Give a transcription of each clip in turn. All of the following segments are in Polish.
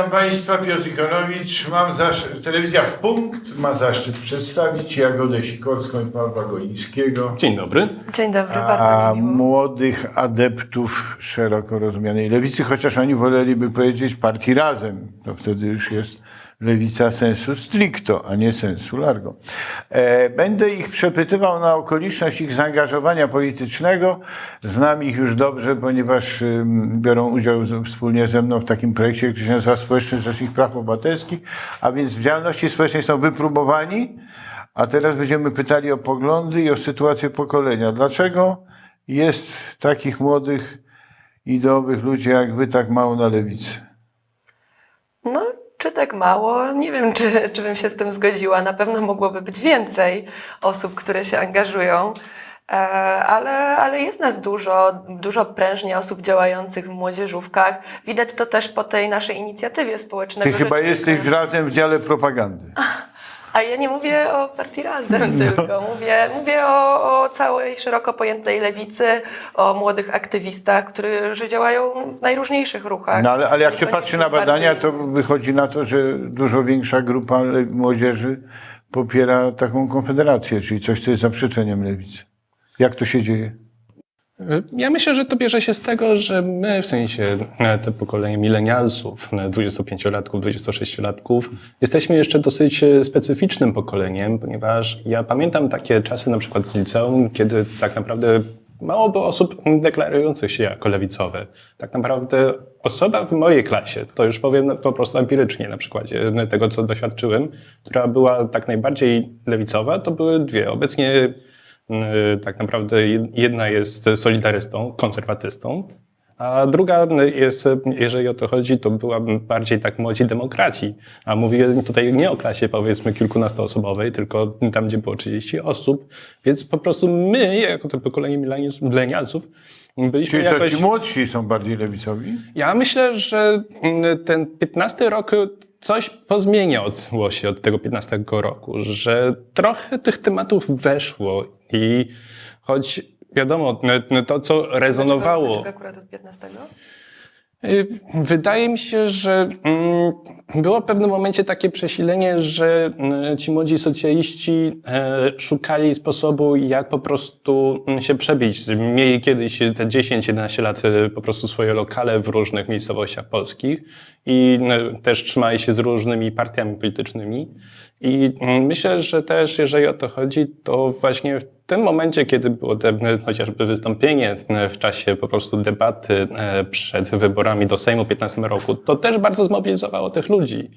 Witam Państwa, Piotr Ikonowicz. Mam zaszczyt, telewizja w punkt ma zaszczyt przedstawić Jagodę Sikorską i Pawła Golińskiego. Dzień dobry. Dzień dobry, A bardzo mi miło. młodych adeptów szeroko rozumianej lewicy, chociaż oni woleliby powiedzieć partii razem. To wtedy już jest lewica sensu stricto, a nie sensu largo. E, Będę ich przepytywał na okoliczność ich zaangażowania politycznego. Znam ich już dobrze, ponieważ biorą udział wspólnie ze mną w takim projekcie, który się nazywa Społeczny Rzecznik Praw Obywatelskich, a więc w działalności społecznej są wypróbowani, a teraz będziemy pytali o poglądy i o sytuację pokolenia. Dlaczego jest takich młodych, ideowych ludzi jak wy tak mało na lewicy? No, czy tak mało? Nie wiem, czy, czy bym się z tym zgodziła. Na pewno mogłoby być więcej osób, które się angażują. E, Ale, ale jest nas dużo, dużo prężnie osób działających w młodzieżówkach. Widać to też po tej naszej inicjatywie społecznego. Ty chyba jesteś razem w dziale propagandy. A ja nie mówię o partii Razem No. tylko. Mówię, mówię o, o całej szeroko pojętej lewicy, o młodych aktywistach, którzy działają w najróżniejszych ruchach. No ale, ale jak się patrzy na badania, to wychodzi na to, że dużo większa grupa młodzieży popiera taką konfederację, czyli coś, co jest zaprzeczeniem lewicy. Jak to się dzieje? Ja myślę, że to bierze się z tego, że my, w sensie e, te pokolenie milenialsów, e, 25-latków, 26-latków, jesteśmy jeszcze dosyć e, specyficznym pokoleniem, ponieważ ja pamiętam takie czasy na przykład z liceum, kiedy tak naprawdę mało było osób deklarujących się jako lewicowe. Tak naprawdę osoba w mojej klasie, to już powiem po prostu empirycznie na przykładzie tego, co doświadczyłem, która była tak najbardziej lewicowa, to były dwie. Obecnie tak naprawdę jed- jedna jest solidarystą, konserwatystą, a druga jest, jeżeli o to chodzi, to byłabym bardziej tak młodzi demokraci. A mówię tutaj nie o klasie powiedzmy kilkunastoosobowej, tylko tam, gdzie było 30 osób. Więc po prostu my, jako to pokolenie milenialsów, byliśmy Czyli jakoś... ci młodsi są bardziej lewicowi? Ja myślę, że mm, ten 15 rok coś pozmieniało się od tego 15 roku, że trochę tych tematów weszło i choć wiadomo, n- to co rezonowało. Dlaczego akurat od 15? Y, Wydaje mi się, że mm, było w pewnym momencie takie przesilenie, że mm, ci młodzi socjaliści e, szukali sposobu, jak po prostu mm, się przebić. Mieli kiedyś te 10-11 lat po prostu swoje lokale w różnych miejscowościach polskich i też trzymali się z różnymi partiami politycznymi. I mm, myślę, że też jeżeli o to chodzi, to właśnie w tym momencie, kiedy było chociażby wystąpienie e, w czasie po prostu debaty e, przed wyborami do Sejmu w 15 roku, to też bardzo zmobilizowało tych ludzi.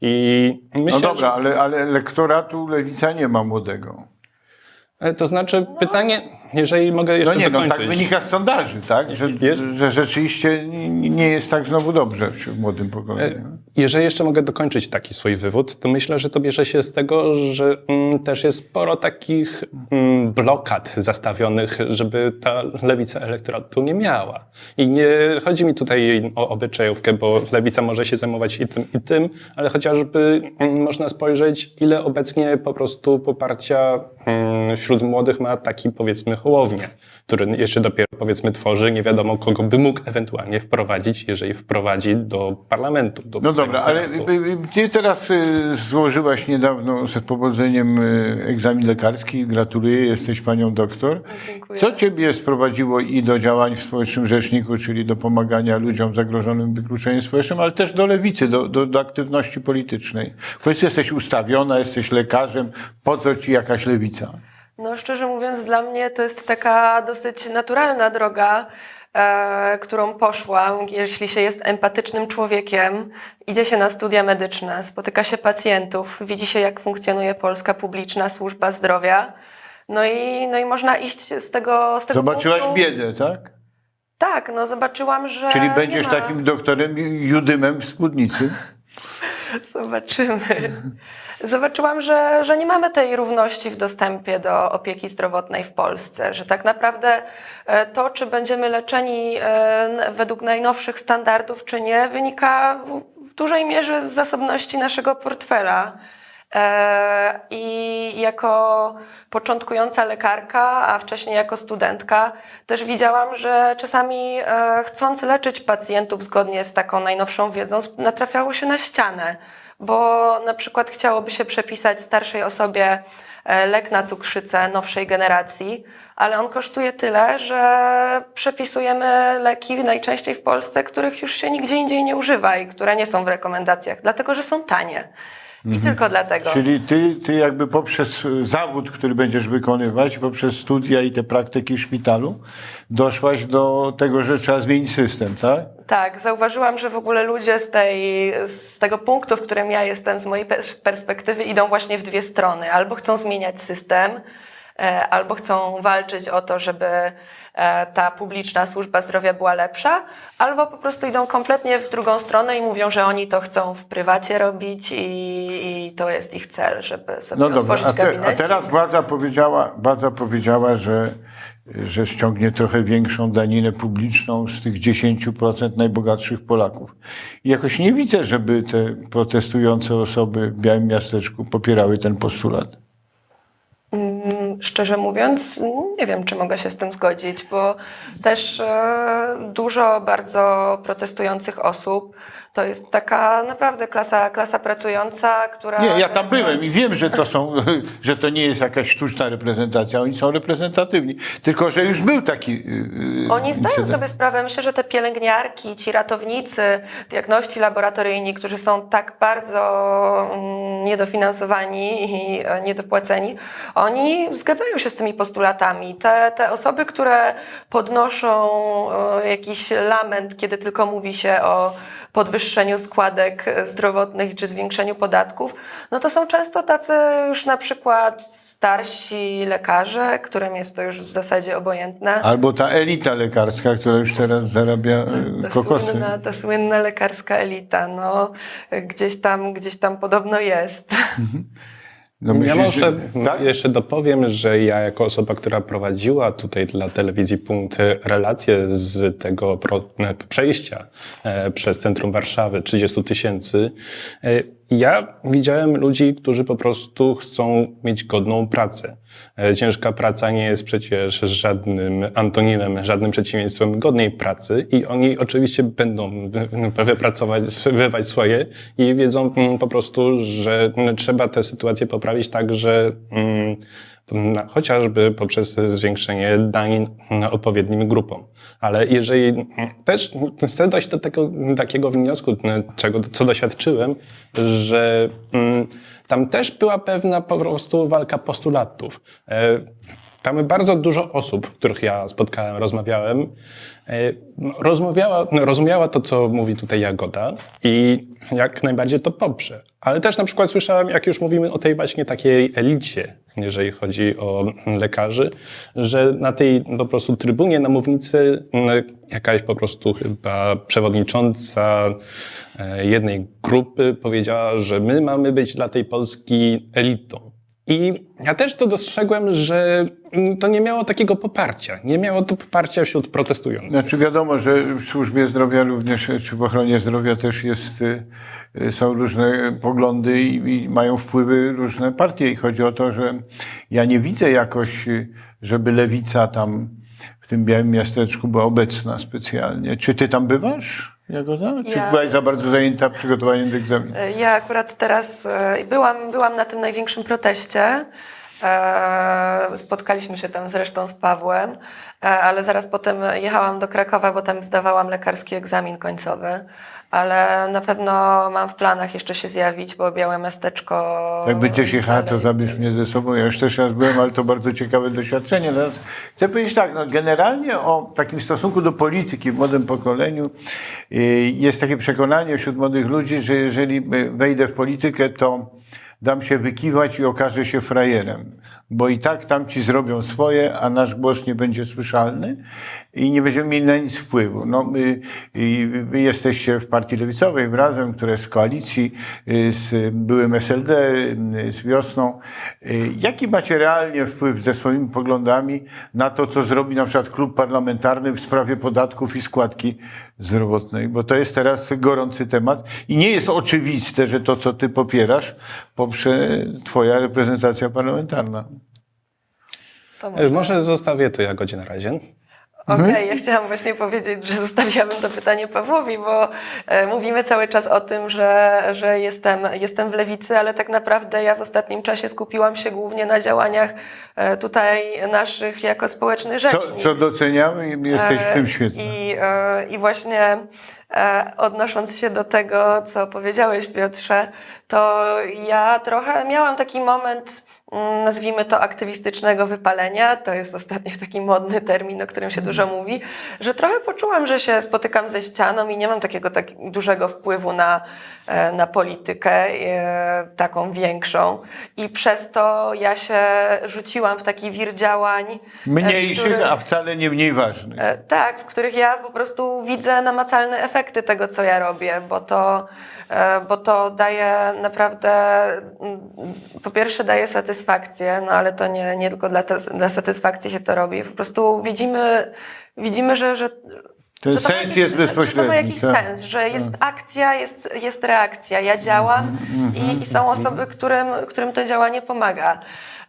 I myślę, No dobra, ale, ale lektoratu lewica nie ma młodego. To znaczy pytanie, jeżeli mogę jeszcze No nie, no dokończyć. tak wynika z sondaży, tak? Że, że rzeczywiście nie jest tak znowu dobrze wśród młodym pokoleniu. Jeżeli jeszcze mogę dokończyć taki swój wywód, to myślę, że to bierze się z tego, że mm, też jest sporo takich mm, blokad zastawionych, żeby ta lewica elektoratu nie miała. I nie chodzi mi tutaj o obyczajówkę, bo lewica może się zajmować i tym, i tym, ale chociażby mm, można spojrzeć, ile obecnie po prostu poparcia wśród młodych ma taki powiedzmy Hołownię, który jeszcze dopiero powiedzmy tworzy, nie wiadomo kogo by mógł ewentualnie wprowadzić, jeżeli wprowadzi do parlamentu. Do No dobra, ale Senatu. y, ty teraz y, złożyłaś niedawno z powodzeniem y, egzamin lekarski. Gratuluję, jesteś panią doktor. Dziękuję. Co ciebie sprowadziło i do działań w Społecznym Rzeczniku, czyli do pomagania ludziom zagrożonym wykluczeniem społecznym, ale też do lewicy, do, do, do aktywności politycznej? Końcu jesteś ustawiona, jesteś lekarzem, po co ci jakaś lewica? No szczerze mówiąc, dla mnie to jest taka dosyć naturalna droga, e, którą poszłam. Jeśli się jest empatycznym człowiekiem, idzie się na studia medyczne, spotyka się pacjentów, widzi się, jak funkcjonuje polska publiczna służba zdrowia. No i, no i można iść z tego, z tego Zobaczyłaś punktu... biedę, tak? Tak, no zobaczyłam, że Czyli będziesz takim doktorem Judymem w spódnicy? Zobaczymy. Zobaczyłam, że, że nie mamy tej równości w dostępie do opieki zdrowotnej w Polsce, że tak naprawdę e, to, czy będziemy leczeni e, według najnowszych standardów, czy nie, wynika w dużej mierze z zasobności naszego portfela. E, I jako początkująca lekarka, a wcześniej jako studentka, też widziałam, że czasami e, chcąc leczyć pacjentów zgodnie z taką najnowszą wiedzą, natrafiało się na ścianę, bo na przykład chciałoby się przepisać starszej osobie e, lek na cukrzycę nowszej generacji, ale on kosztuje tyle, że przepisujemy leki najczęściej w Polsce, których już się nigdzie indziej nie używa i które nie są w rekomendacjach, dlatego że są tanie. I tylko dlatego. Czyli ty, ty jakby poprzez zawód, który będziesz wykonywać, poprzez studia i te praktyki w szpitalu, doszłaś do tego, że trzeba zmienić system, tak? Tak, zauważyłam, że w ogóle ludzie z, tej, z tego punktu, w którym ja jestem, z mojej pers- perspektywy, idą właśnie w dwie strony. Albo chcą zmieniać system, e, albo chcą walczyć o to, żeby ta publiczna służba zdrowia była lepsza, albo po prostu idą kompletnie w drugą stronę i mówią, że oni to chcą w prywacie robić i, i to jest ich cel, żeby sobie No dobra, otworzyć a, te, a teraz władza powiedziała, władza powiedziała że, że ściągnie trochę większą daninę publiczną z tych 10% najbogatszych Polaków. I jakoś nie widzę, żeby te protestujące osoby w Białym Miasteczku popierały ten postulat. Szczerze mówiąc, nie wiem, czy mogę się z tym zgodzić, bo też e, dużo bardzo protestujących osób to jest taka naprawdę klasa, klasa pracująca, która. Nie, ja tam byłem i wiem, że to są, że to nie jest jakaś sztuczna reprezentacja, oni są reprezentatywni. Tylko, że już był taki. yy, Oni zdają sobie sprawę, myślę, że te pielęgniarki, ci ratownicy, diagności laboratoryjni, którzy są tak bardzo mm, niedofinansowani i e, niedopłaceni, oni zgadzają się z tymi postulatami. Te, te osoby, które podnoszą e, jakiś lament, kiedy tylko mówi się o podwyższeniu składek zdrowotnych czy zwiększeniu podatków, no to są często tacy już na przykład starsi lekarze, którym jest to już w zasadzie obojętne. Albo ta elita lekarska, która już teraz zarabia yy, Ta kokosy. słynna, ta słynna lekarska elita, no gdzieś tam, gdzieś tam podobno jest. No ja myślisz, może że- tak? jeszcze dopowiem, że ja jako osoba, która prowadziła tutaj dla telewizji Punkt relacje z tego przejścia e, przez centrum Warszawy, 30 tysięcy, e, ja widziałem ludzi, którzy po prostu chcą mieć godną pracę. E, Ciężka praca nie jest przecież żadnym antonimem, żadnym przeciwieństwem godnej pracy i oni oczywiście będą wy- wypracować, wywać swoje i wiedzą mm, po prostu, że trzeba tę sytuację poprawić tak, że mm, chociażby poprzez zwiększenie danin odpowiednim grupom. Ale jeżeli też chcę dojść do tego, takiego wniosku, czego, co doświadczyłem, że mm, tam też była pewna po prostu walka postulatów. Tam bardzo dużo osób, których ja spotkałem, rozmawiałem, e, rozmawiała, no, rozumiała to, co mówi tutaj Jagoda i jak najbardziej to poprze. Ale też na przykład słyszałem, jak już mówimy o tej właśnie takiej elicie, jeżeli chodzi o lekarzy, że na tej po prostu trybunie, na mównicy jakaś po prostu chyba przewodnicząca e, jednej grupy powiedziała, że my mamy być dla tej Polski elitą. I ja też to dostrzegłem, że to nie miało takiego poparcia. Nie miało to poparcia wśród protestujących. Znaczy wiadomo, że w służbie zdrowia również, czy w ochronie zdrowia też jest, y, y, są różne poglądy i, i mają wpływy różne partie. I chodzi o to, że ja nie widzę jakoś, y, żeby lewica tam w tym białym miasteczku była obecna specjalnie. Czy ty tam bywasz, Jagoda? Czy Ja- byłaś za bardzo zajęta przygotowaniem do egzaminu? Ja akurat teraz e, byłam, byłam na tym największym proteście. E, Spotkaliśmy się tam zresztą z Pawłem, e, ale zaraz potem jechałam do Krakowa, bo tam zdawałam lekarski egzamin końcowy. Ale na pewno mam w planach jeszcze się zjawić, bo Białe Miasteczko... Jak będziesz jechała, to zabierz mnie ze sobą. Ja już też raz byłem, ale to bardzo ciekawe doświadczenie. Chcę powiedzieć tak, no generalnie o takim stosunku do polityki w młodym pokoleniu y, jest takie przekonanie wśród młodych ludzi, że jeżeli wejdę w politykę, to dam się wykiwać i okażę się frajerem. Bo i tak tamci zrobią swoje, a nasz głos nie będzie słyszalny i nie będziemy mieli na nic wpływu. No, my, wy jesteście w partii lewicowej razem, które z koalicji y, z byłym SLD, y, z wiosną. Y, Jaki macie realnie wpływ ze swoimi poglądami na to, co zrobi na przykład klub parlamentarny w sprawie podatków i składki zdrowotnej? Bo to jest teraz gorący temat i nie jest oczywiste, że to, co ty popierasz, poprze twoja reprezentacja parlamentarna. To E, może. Może zostawię to Jagodzie na razie. Okej, ja chciałam właśnie powiedzieć, że zostawiłabym to pytanie Pawłowi, bo e, mówimy cały czas o tym, że, że jestem, jestem w lewicy, ale tak naprawdę ja w ostatnim czasie skupiłam się głównie na działaniach e, tutaj naszych jako społecznych Co, rzecznik. co doceniamy i jesteś w tym świetny. I, e, I właśnie e, odnosząc się do tego, co powiedziałeś, Piotrze, to ja trochę miałam taki moment, nazwijmy to aktywistycznego wypalenia. To jest ostatnio taki modny termin, o którym się dużo mówi, że trochę poczułam, że się spotykam ze ścianą i nie mam takiego tak dużego wpływu na, na politykę, e, taką większą. I przez to ja się rzuciłam w taki wir działań. e, Mniejszych, a wcale nie mniej ważnych. E, Tak, w których ja po prostu widzę namacalne efekty tego, co ja robię, bo to, e, bo to daje naprawdę, mm, po pierwsze daje satysfakcję, no ale to nie, nie tylko dla, te, dla satysfakcji się to robi. Po prostu widzimy, widzimy że, że Ten to sens jest Że to ma bezpośredni. jakiś tak. sens, że jest akcja, jest, jest reakcja. Ja działam i, i są osoby, którym, którym to działanie pomaga.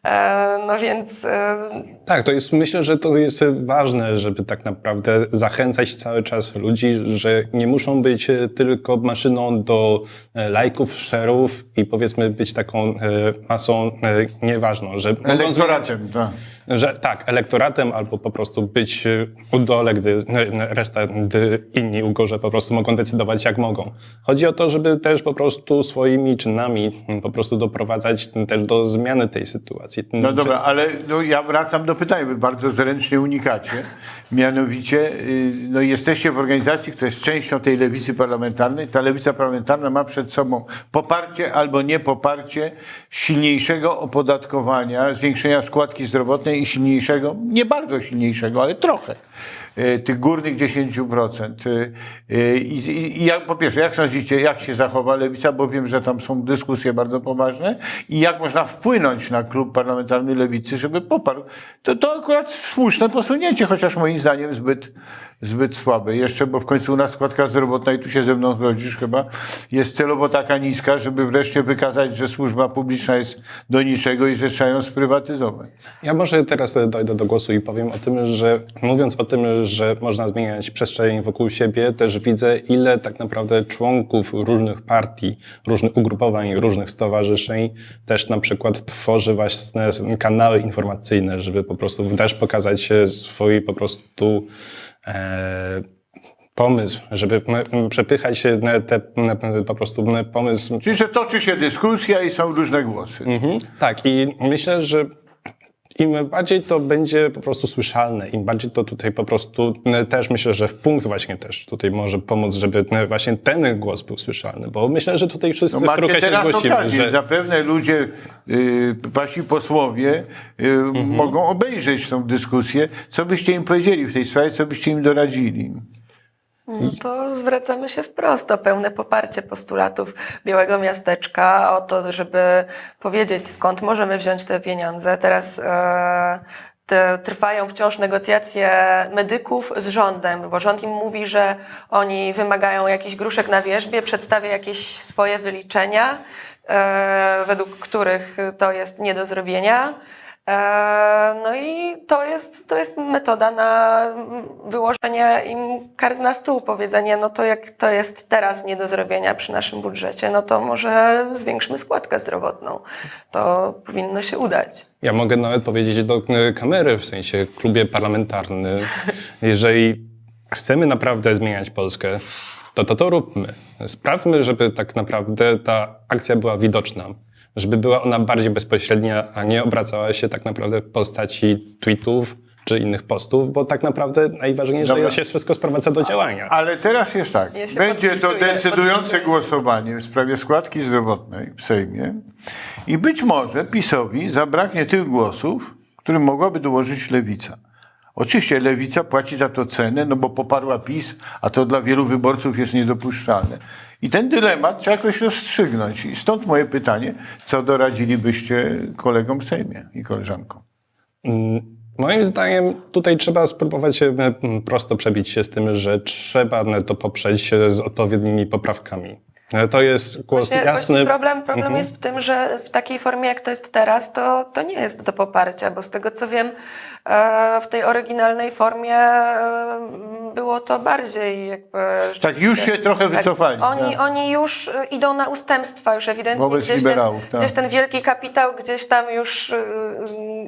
E, No więc e, Tak, to jest, myślę, że to jest ważne, żeby tak naprawdę zachęcać cały czas ludzi, że nie muszą być tylko maszyną do e, lajków, share'ów i powiedzmy być taką e, masą e, nieważną, że Elektoratem, tak. Że tak, elektoratem albo po prostu być e, u dole, gdy e, reszta, gdy inni u górze po prostu mogą decydować jak mogą. Chodzi o to, żeby też po prostu swoimi czynami m, po prostu doprowadzać m, też do zmiany tej sytuacji. No dobra, ale no, ja wracam do pytania, wy bardzo zręcznie unikacie. Mianowicie, y, no, jesteście w organizacji, która jest częścią tej lewicy parlamentarnej. Ta lewica parlamentarna ma przed sobą poparcie albo niepoparcie silniejszego opodatkowania, zwiększenia składki zdrowotnej i silniejszego, nie bardzo silniejszego, ale trochę, y, tych górnych 10%. Y, y, I, i, i jak, po pierwsze, jak sądzicie, jak się zachowa lewica, bo wiem, że tam są dyskusje bardzo poważne i jak można wpłynąć na klub parlamentarny lewicy, żeby poparł. To, to akurat słuszne posunięcie, chociaż moim zdaniem zbyt, zbyt słabe. Jeszcze, bo w końcu u nas składka zdrowotna, i tu się ze mną zgodzisz chyba, jest celowo taka niska, żeby wreszcie wykazać, że służba publiczna jest do niczego i że trzeba ją sprywatyzować. Ja może teraz e, dojdę do głosu i powiem o tym, że mówiąc o tym, że można zmieniać przestrzeń wokół siebie, też widzę, ile tak naprawdę członków różnych partii, różnych ugrupowań, różnych stowarzyszeń też na przykład tworzy właśnie kanały informacyjne, żeby po prostu też pokazać e, swój po prostu pomysł, żeby przepychać się na te po prostu pomysł Czyli, że toczy się dyskusja i są różne głosy. Mhm. Tak, i myślę, że im bardziej to będzie po prostu słyszalne, im bardziej to tutaj po prostu e, też myślę, że w punkt właśnie też tutaj może pomóc, żeby e, właśnie ten głos był słyszalny, bo myślę, że tutaj wszyscy No trochę się teraz zgłosimy, okazję. że Zapewne ludzie, y, wasi posłowie y, Mhm. mogą obejrzeć tą dyskusję. Co byście im powiedzieli w tej sprawie, co byście im doradzili? No to zwracamy się wprost o pełne poparcie postulatów Białego Miasteczka, o to, żeby powiedzieć, skąd możemy wziąć te pieniądze. Teraz e, te, trwają wciąż negocjacje medyków z rządem, bo rząd im mówi, że oni wymagają jakichś gruszek na wierzbie, przedstawia jakieś swoje wyliczenia, e, według których to jest nie do zrobienia. E, No i to jest, to jest metoda na wyłożenie im kart na stół, powiedzenie, no to jak to jest teraz nie do zrobienia przy naszym budżecie, no to może zwiększmy składkę zdrowotną. To powinno się udać. ja mogę nawet powiedzieć do e, kamery, w sensie klubie parlamentarny, jeżeli chcemy naprawdę zmieniać Polskę, to to, to róbmy. Sprawmy, żeby tak naprawdę ta akcja była widoczna, żeby była ona bardziej bezpośrednia, a nie obracała się tak naprawdę w postaci tweetów, czy innych postów, bo tak naprawdę najważniejsze Dobra. się wszystko sprowadza do działania. Ale teraz jest tak. Ja Będzie to decydujące podpisuję. głosowanie w sprawie składki zdrowotnej w Sejmie i być może PiSowi zabraknie tych głosów, które mogłaby dołożyć Lewica. Oczywiście Lewica płaci za to cenę, no bo poparła PiS, a to dla wielu wyborców jest niedopuszczalne. I ten dylemat trzeba jakoś rozstrzygnąć. I stąd moje pytanie, co doradzilibyście kolegom w Sejmie i koleżankom? Mm, Moim zdaniem tutaj trzeba spróbować się mm, prosto przebić się z tym, że trzeba to poprzeć z odpowiednimi poprawkami. E, To jest głos Właśnie, jasny. właśnie problem problem Mhm. jest w tym, że w takiej formie, jak to jest teraz, to, to nie jest do poparcia, bo z tego co wiem, w tej oryginalnej formie e, było to bardziej jakby... Tak, już się trochę wycofali. Oni, tak. oni już e, idą na ustępstwa, już ewidentnie Wobec gdzieś, liberałów, ten, tak. gdzieś ten wielki kapitał gdzieś tam już e,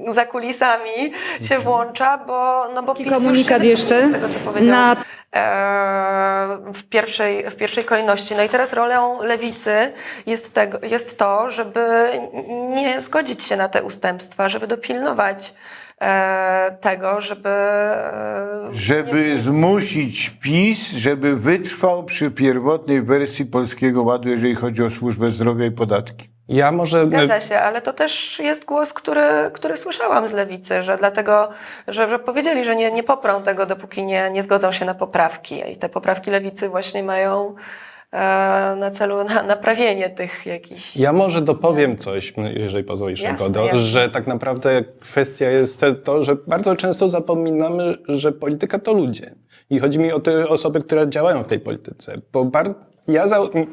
za kulisami się włącza, bo, no bo Taki PiS komunikat jeszcze wycofał z tego, co powiedziałam. na e, w pierwszej, w pierwszej kolejności. No i teraz rolą lewicy jest, tego, jest to, żeby nie zgodzić się na te ustępstwa, żeby dopilnować e, tego, żeby. e, Żeby zmusić PiS, żeby wytrwał przy pierwotnej wersji Polskiego Ładu, jeżeli chodzi o służbę zdrowia i podatki. Ja może Zgadza się, ale to też jest głos, który, który słyszałam z lewicy, że dlatego, że, że powiedzieli, że nie, nie poprą tego, dopóki nie, nie zgodzą się na poprawki. I te poprawki lewicy właśnie mają e, na celu na, naprawienie tych jakichś. Ja może dopowiem coś, jeżeli pozwolisz, Jasne, Jagodo, jasne. że tak naprawdę kwestia jest to, że bardzo często zapominamy, że polityka to ludzie. I chodzi mi o te osoby, które działają w tej polityce. Bo bar- ja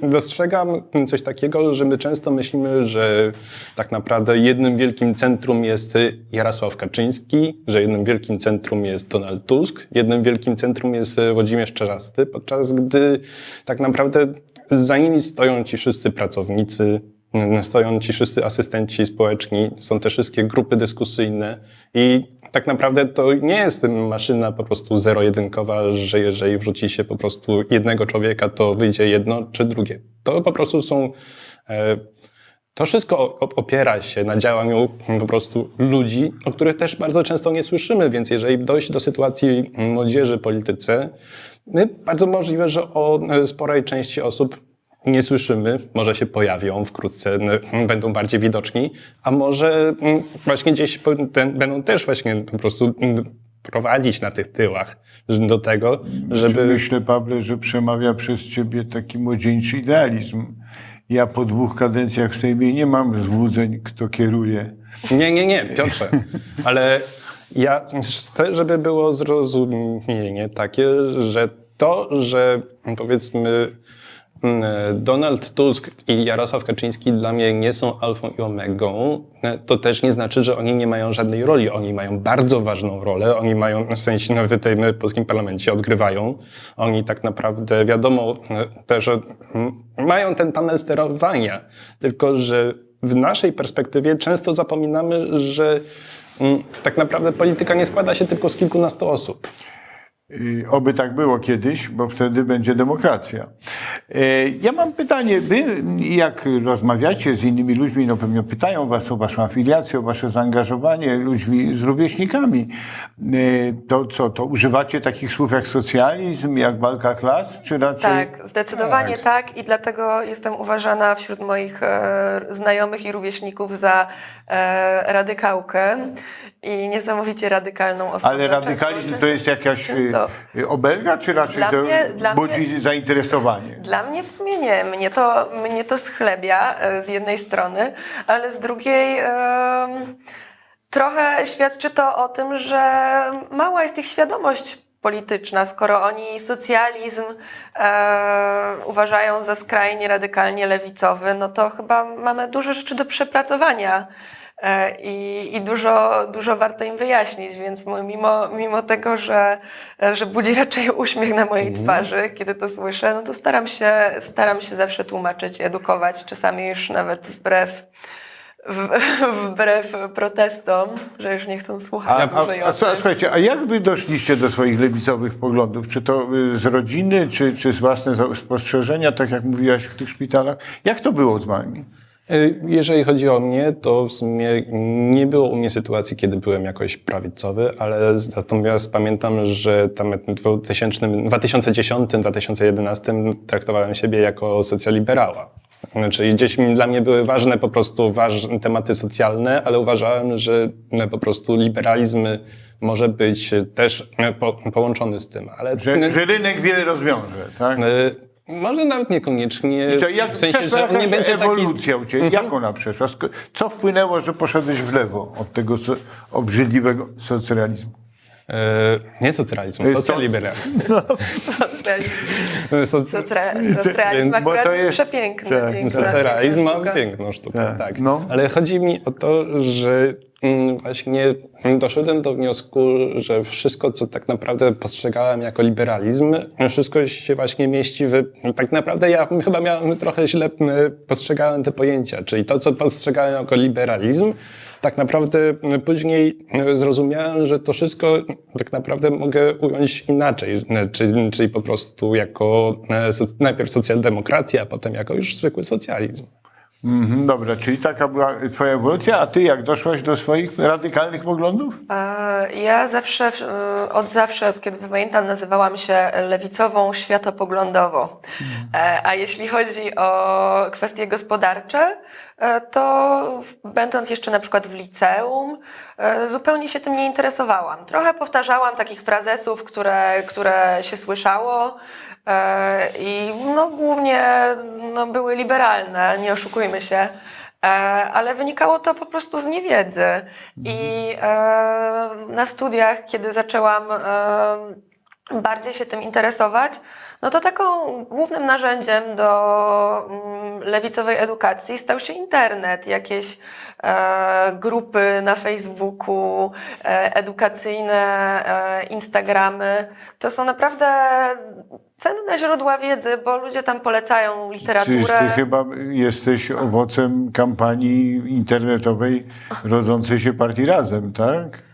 dostrzegam coś takiego, że my często myślimy, że tak naprawdę jednym wielkim centrum jest Jarosław Kaczyński, że jednym wielkim centrum jest Donald Tusk, jednym wielkim centrum jest Włodzimierz Czerzasty, podczas gdy tak naprawdę za nimi stoją ci wszyscy pracownicy, stoją ci wszyscy asystenci społeczni, są te wszystkie grupy dyskusyjne i tak naprawdę to nie jest maszyna po prostu zero-jedynkowa, że jeżeli wrzuci się po prostu jednego człowieka, to wyjdzie jedno czy drugie. To po prostu są... E, to wszystko opiera się na działaniu po prostu ludzi, o których też bardzo często nie słyszymy, więc jeżeli dojść do sytuacji młodzieży w polityce, my bardzo możliwe, że o e, sporej części osób nie słyszymy, może się pojawią wkrótce, n- będą bardziej widoczni, a może mm, właśnie gdzieś będą też właśnie po prostu mm, prowadzić na tych tyłach do tego, żeby... Myślę, Pawle, że przemawia przez ciebie taki młodzieńczy idealizm. Ja po dwóch kadencjach w Sejmie nie mam złudzeń, kto kieruje. Nie, nie, nie, Piotrze. Ale ja chcę, żeby było zrozumienie takie, że to, że powiedzmy mm, Donald Tusk i Jarosław Kaczyński dla mnie nie są alfą i omegą, to też nie znaczy, że oni nie mają żadnej roli. Oni mają bardzo ważną rolę. Oni mają, w sensie no, w tym polskim parlamencie odgrywają. Oni tak naprawdę, wiadomo, też mm, mają ten panel sterowania. Tylko, że w naszej perspektywie często zapominamy, że mm, tak naprawdę polityka nie składa się tylko z kilkunastu osób. Oby tak było kiedyś, bo wtedy będzie demokracja. Y, Ja mam pytanie, wy jak rozmawiacie z innymi ludźmi, no pewnie pytają was o waszą afiliację, o wasze zaangażowanie ludźmi z rówieśnikami. Y, To co, to używacie takich słów jak socjalizm, jak walka klas, czy raczej... Tak, zdecydowanie tak. i dlatego jestem uważana wśród moich e, znajomych i rówieśników za e, radykałkę i niesamowicie radykalną osobę. Ale radykalizm to jest jakaś często- y, obelga, czy raczej Dla to mnie- budzi mnie- zainteresowanie? Dla mnie w sumie nie. Mnie to, mnie to schlebia e, z jednej strony, ale z drugiej trochę świadczy to o tym, że mała jest ich świadomość polityczna, skoro oni socjalizm e, uważają za skrajnie radykalnie lewicowy, no to chyba mamy dużo rzeczy do przepracowania. E, I, I dużo, dużo warto im wyjaśnić, więc mimo, mimo tego, że, że budzi raczej uśmiech na mojej twarzy, kiedy to słyszę, no to staram się, staram się zawsze tłumaczyć, edukować, czasami już nawet wbrew, w, wbrew protestom, że już nie chcą słuchać A, a, a, słuchajcie, a jak wy doszliście do swoich lewicowych poglądów? Czy to y, z rodziny, czy, czy z własne spostrzeżenia, tak jak mówiłaś w tych szpitalach? Jak to było z wami? Y, Jeżeli chodzi o mnie, to w sumie nie było u mnie sytuacji, kiedy byłem jakoś prawicowy, ale z- natomiast pamiętam, że tam w 2000, 2010-2011 traktowałem siebie jako socjaliberała. Czyli gdzieś mi- dla mnie były ważne po prostu ważne tematy socjalne, ale uważałem, że no, po prostu liberalizm może być też po, połączony z tym. Ale Że, że rynek wiele rozwiąże, tak? Może nawet niekoniecznie. To jak w sensie, że on nie będzie taki. ewolucja u Ciebie? Jak ona przeszła? Co wpłynęło, że poszedłeś w lewo od tego so- obrzydliwego socjalizmu? E, nie socjalizm, co? socjaliberalizm. Socrealizm. Soc- Soc- Socrealizm Bo akurat to jest jest- przepiękny. tak, Socjalizm ma piękną sztukę, Tak, tak. no. Ale chodzi mi o to, że właśnie doszedłem do wniosku, że wszystko, co tak naprawdę postrzegałem jako liberalizm, wszystko się właśnie mieści w... Tak naprawdę ja chyba miałem trochę źle mm, postrzegałem te pojęcia, czyli to, co postrzegałem jako liberalizm, tak naprawdę mm, później mm, zrozumiałem, że to wszystko tak naprawdę mogę ująć inaczej, czyli, czyli po prostu jako najpierw socjaldemokracja, a potem jako już zwykły socjalizm. Mhm, dobra, czyli taka była Twoja ewolucja, a Ty jak doszłaś do swoich radykalnych poglądów? E, Ja zawsze, e, od zawsze, od kiedy pamiętam, nazywałam się lewicową światopoglądowo. E, A jeśli chodzi o kwestie gospodarcze, to będąc jeszcze na przykład w liceum, zupełnie się tym nie interesowałam. Trochę powtarzałam takich frazesów, które, które się słyszało. E, I no, głównie no, były liberalne, nie oszukujmy się. E, ale wynikało to po prostu z niewiedzy. I e, na studiach, kiedy zaczęłam bardziej się tym interesować, no to taką głównym narzędziem do mm, lewicowej edukacji stał się internet, jakieś e, grupy na Facebooku, e, edukacyjne e, Instagramy. To są naprawdę cenne źródła wiedzy, bo ludzie tam polecają literaturę. Ty chyba jesteś owocem kampanii internetowej rodzącej się partii Razem, tak?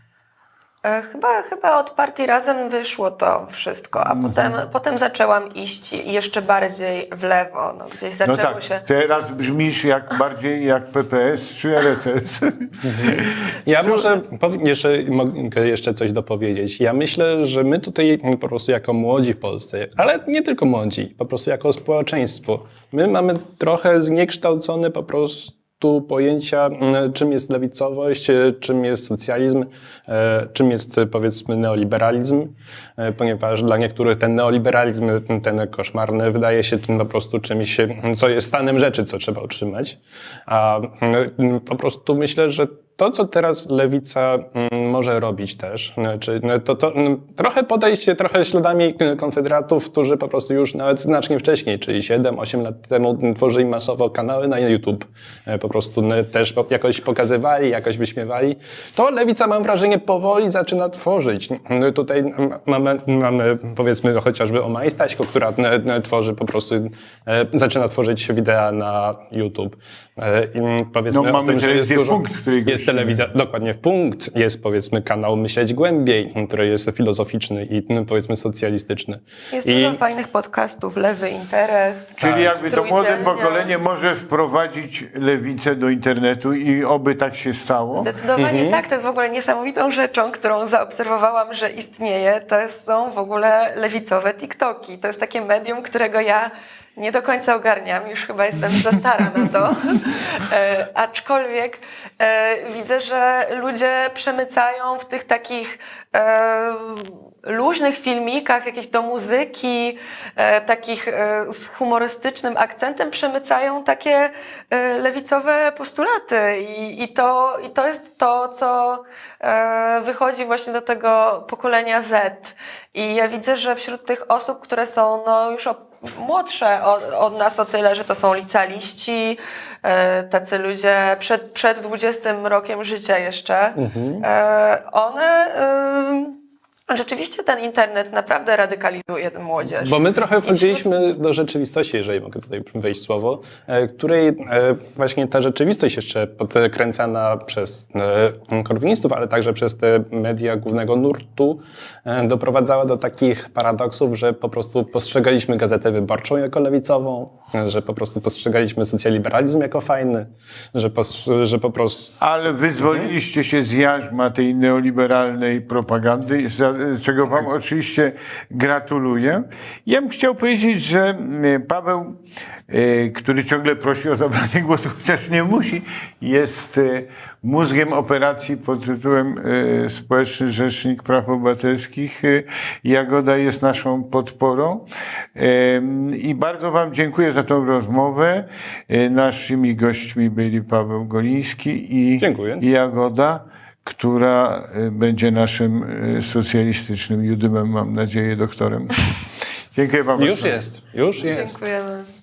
E, Chyba, chyba od partii razem wyszło to wszystko, a Mhm. potem, potem zaczęłam iść jeszcze bardziej w lewo. No, gdzieś No zaczęło tak, się. teraz brzmisz jak bardziej jak PPS czy RSS. Ja może jeszcze, mogę jeszcze coś dopowiedzieć. Ja myślę, że my tutaj po prostu jako młodzi w Polsce, ale nie tylko młodzi, po prostu jako społeczeństwo, my mamy trochę zniekształcone po prostu pojęcia, m, czym jest lewicowość, e, czym jest socjalizm, e, czym jest e, powiedzmy neoliberalizm, ponieważ dla niektórych ten neoliberalizm, ten- ten koszmarny, wydaje się tym po prostu czymś, co jest stanem rzeczy, co trzeba utrzymać. A m, po prostu myślę, że to, co teraz lewica mm, może robić też, czy, no, to, to mm, trochę podejście, trochę śladami konfederatów, którzy po prostu już nawet znacznie wcześniej, czyli 7-8 lat temu tworzyli masowo kanały na YouTube, e, po prostu no, też jakoś pokazywali, jakoś wyśmiewali. To lewica, mam wrażenie, powoli zaczyna tworzyć. No, tutaj mamy, mamy powiedzmy chociażby o Staśko, która mm, mm, tworzy po prostu, e, zaczyna tworzyć wideo na YouTube. E, i powiedzmy No, o mamy tym, że jest dużo, Punkt, jest. Telewizja, dokładnie w punkt, jest powiedzmy kanał Myśleć Głębiej, który jest filozoficzny i no, powiedzmy socjalistyczny. Jest I dużo fajnych podcastów, Lewy Interes. Czyli jakby to młode pokolenie może wprowadzić lewicę do internetu i oby tak się stało. Zdecydowanie Mhm. tak, to jest w ogóle niesamowitą rzeczą, którą zaobserwowałam, że istnieje. To są w ogóle lewicowe TikToki. To jest takie medium, którego ja nie do końca ogarniam, już chyba jestem za stara na to. E, aczkolwiek e, widzę, że ludzie przemycają w tych takich e, luźnych filmikach, jakieś do muzyki, e, takich e, z humorystycznym akcentem przemycają takie e, lewicowe postulaty I, i, to, i to jest to, co e, wychodzi właśnie do tego pokolenia Z. I ja widzę, że wśród tych osób, które są no, już młodsze od, od nas o tyle, że to są licealiści, e, tacy ludzie przed, przed 20 rokiem życia jeszcze, e, one... Rzeczywiście ten internet naprawdę radykalizuje tę młodzież. Bo my trochę wchodziliśmy do rzeczywistości, jeżeli mogę tutaj wejść słowo, e, której e, właśnie ta rzeczywistość jeszcze podkręcana przez e, korwinistów, ale także przez te media głównego nurtu doprowadzała do takich paradoksów, że po prostu postrzegaliśmy gazetę wyborczą jako lewicową, że po prostu postrzegaliśmy socjaliberalizm jako fajny, że, że po prostu Ale wyzwoliliście się z jarzma tej neoliberalnej propagandy, czego wam oczywiście gratuluję. Ja bym chciał powiedzieć, że mm, Paweł, e, który ciągle prosi o zabranie głosu, chociaż nie musi, jest e, mózgiem operacji pod tytułem Społeczny Rzecznik Praw Obywatelskich. Jagoda jest naszą podporą i bardzo wam dziękuję za tą rozmowę. Naszymi gośćmi byli Paweł Goliński i Dziękuję. i Jagoda, która y, będzie naszym y, socjalistycznym judymem, mam nadzieję, doktorem. Dziękuję bardzo. już jest, już jest. Dziękujemy.